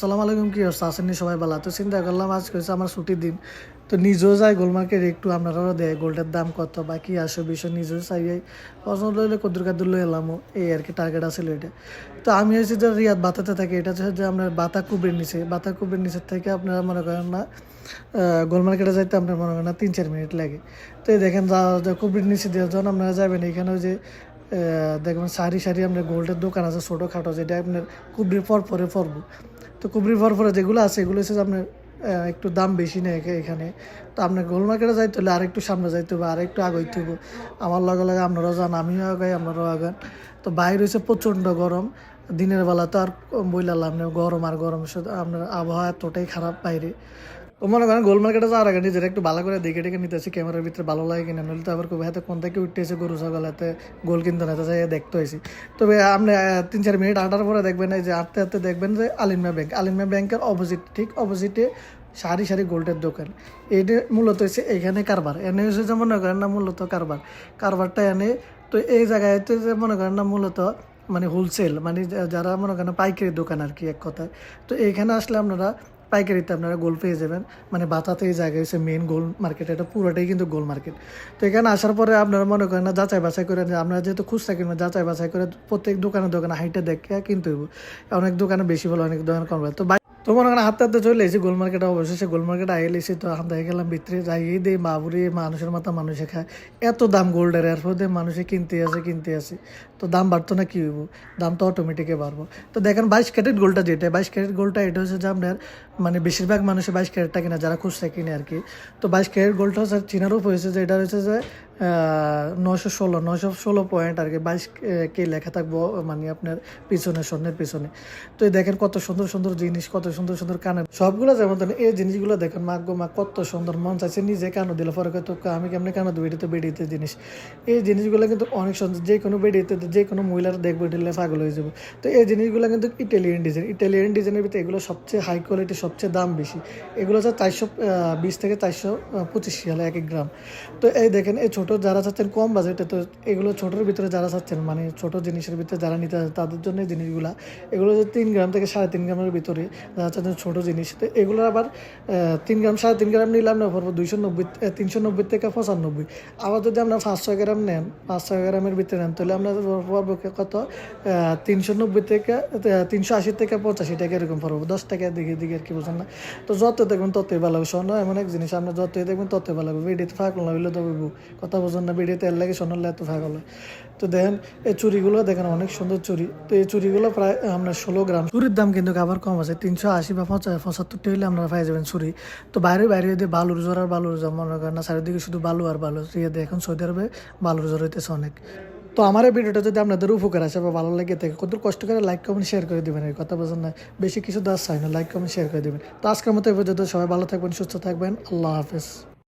সালাম আলাইকুম কি অবস্থা? আসেননি সবাই ভালো? তো চিন্তা করলাম আজকে হচ্ছে আমার ছুটির দিন। তো নিজেও যাই গোল মার্কেট একটু আপনারাও দেয় গোল্ডের দাম কত বা কি আসে বিষয় নিজেও চাই পছন্দ হলে কদ্দুর কাদ্দুর লই এলাম এই আর কি টার্গেট আছিল এটা। তো আমি হচ্ছে যে রিয়াদ বাতাতে থাকি, এটা হচ্ছে যে আপনার বাতা কুবের নিচে, বাতা কুবের নিচের থেকে আপনারা মনে করেন না গোল মার্কেটে যাইতে আপনার মনে করেন না তিন চার মিনিট লাগে। তো এই দেখেন যা কুবের নিচে দিয়ে যখন আপনারা যাবেন এখানে যে দেখবেন সারি সারি আপনার গোল্ডের দোকান আছে ছোটো খাটো যেটা আপনার কুবরির পর পরে পরবো। তো কুবরি ফরফরে যেগুলো আছে, এগুলো হচ্ছে আপনার একটু দাম বেশি নেই এখা- এখানে। তো আপনার গোল মার্কেটে যাইতে হলে আরেকটু সামনে যাইতে হবে, আরেকটু আগাইতে হবে। আমার লগে লগে আপনারাও যান, আমিও আগাই, আপনারাও আগান। তো বাইরে হচ্ছে প্রচণ্ড গরম। দিনের বেলা তো আর বইলাম গরম আর গরম আপনার আবহাওয়া এতটাই খারাপ বাইরে। মনে করেন গোল মার্কেটে যাওয়ার আগে নিজের একটু ভালো করে দেখে টেকে নিতেছি, ক্যামেরার ভিতরে ভালো লাগে কিনা, নইলে তো আবার কবে হাতে কোন থেকে উঠতে গরু, ছাগল হাতে গোল কিনতে না যাই দেখতে হয়েছি তবে আপনি তিন চার মিনিট হাঁটার পরে দেখবেন এই যে হাঁটতে হাঁটতে দেখবেন যে আলিমা ব্যাংক, আলিমা ব্যাংকের অপোজিট ঠিক অপোজিটে সারি সারি গোল্ডের দোকান। এটা মূলত হচ্ছে এখানে কারবার। এনে হচ্ছে যে মনে করেন না মূলত কারবার। কারবারটা এনে, তো এই জায়গায় যে মনে করেন না মূলত মানে হোলসেল মানে যারা মনে করেন পাইকারি দোকান আর কি এক কথায়। তো এইখানে আসলে আপনারা পাইকারিতে আপনারা গোল পেয়ে যাবেন। মানে বাতাতে এই জায়গায় হচ্ছে মেন গোল মার্কেট এটা পুরোটাই কিন্তু গোল মার্কেট তো এখানে আসার পরে আপনারা মনে করেন না, যাচাই বাছাই করে আপনারা যেহেতু খুচরা কিনবেন, যাচাই বাছাই করে প্রত্যেক দোকানে দোকানে হাইটে দেখে কিন্তু অনেক দোকানে বেশি বলে অনেক দোকানে কম বলে। তো তো মনে করেন হাতে হাতে চলে এসেছি গোল মার্কেটে অবশেষে গোল মার্কেটে আইলে এসে তো হাতে গেলাম ভিতরে যাই দিয়ে বাবুরে, মানুষের মাথা মানুষে খায়। এত দাম গোল্ডের, এরপর দিয়ে মানুষে কিনতে আসে কিনতে আসে। তো দাম বাড়তো না, কি হইব? দাম তো অটোমেটিকে বাড়বো। তো দেখেন বাইশ ক্যারেট গোলটা যেটা, বাইশ ক্যারেট গোলটা এটা হচ্ছে যে আপনার মানে বেশিরভাগ মানুষে বাইশ ক্যারেটটা কিনা, যারা খুচরা কিনে আর কি। তো বাইশ ক্যারেট গোলটা হচ্ছে, চিনার উপর হয়েছে যে, এটা হচ্ছে যে নশো ষোলো নশো ষোলো পয়েন্ট আর কি, বাইশ কে লেখা থাকব মানে আপনার পিছনে, স্বর্ণের পিছনে। তো এই দেখেন কত সুন্দর সুন্দর জিনিস, কত সুন্দর সুন্দর কানে। সবগুলো যেমন এই জিনিসগুলো দেখেন, মা গো, মা, কত সুন্দর, মন চাইছে নিজে কানো দিলে পরে তো আমি কেমনি কানো দেবো এটা তো বেডিতে জিনিস। এই জিনিসগুলো কিন্তু অনেক সুন্দর, যে কোনো বেডিতে, যে কোনো মহিলার দেখবে দিলে পাগল হয়ে যাবে। তো এই জিনিসগুলো কিন্তু ইটালিয়ান ডিজাইন ইটালিয়ান ডিজাইনের ভিতরে এগুলো সবচেয়ে হাই কোয়ালিটি সবচেয়ে দাম বেশি। এগুলো হচ্ছে চারশো বিশ থেকে চারশো পঁচিশ এক এক গ্রাম। তো এই দেখেন, এই ছোট যারা চাচ্ছেন কম বাজেটে তো এগুলো ছোটোর ভিতরে যারা চাচ্ছেন মানে ছোট জিনিসের ভিতরে যারা নিতে তাদের জন্য জিনিসগুলা, এগুলো তিন গ্রাম থেকে সাড়ে তিন গ্রামের ভিতরে যারা চাচ্ছেন ছোটো জিনিস, তো এগুলো আবার তিন গ্রাম সাড়ে তিন গ্রাম নিলাম না পড়ব দুইশো নব্বই তিনশো নব্বই থেকে পঁচানব্বই। আবার যদি আপনার পাঁচশো গ্রাম নেন পাঁচশো গ্রামের ভিতরে নেন, তাহলে আপনার পড়ব কত? তিনশো নব্বই থেকে তিনশো আশি থেকে পঁচাশি টাকা এরকম পড়ব? দশ টাকা দিকে দিকে আর কি বুঝেন না? তো যত দেখবেন ততই ভালো হবে। স্বর্ণ এমন এক জিনিস আপনার যতই দেখবেন ততই ভালো হবে। বেডিতে ফাঁকল না, হইলে তো বলব কথা বোঝেন না বেডিতে এর লাগে স্বর্ণ এত ফাঁকল তো দেখেন, এই চুরিগুলো দেখেন অনেক সুন্দর চুরি তো এই চুরিগুলো প্রায় আপনার ষোলো গ্রাম। চুরির দাম কিন্তু আবার কম আছে, তিনশো আশি বা পঁচা- পঁচাত্তরটা হইলে আপনারা পাই যাবেন চুরি তো বাইরে বাইরে দিয়ে বালুর জ্বর আর বালুর জ্বর, মনে করেন না, চারিদিকে শুধু বালু আর বালু। এখন সৌদি আরবে বালুর জ্বর হইতেছে অনেক। তো আমার এই ভিডিওটা যদি আপনাদের উপকার আসে বা ভালো লাগে থাকে কত কষ্ট করে লাইক কমেন্ট শেয়ার করে দেবেন। এই কথা বোঝেন না, বেশি কিছু দাস চাই না লাইক কমেন্ট শেয়ার করে দেবেন। তো আজকের মতো এই পর্যন্ত, সবাই ভালো থাকবেন, সুস্থ থাকবেন, আল্লাহ হাফেজ।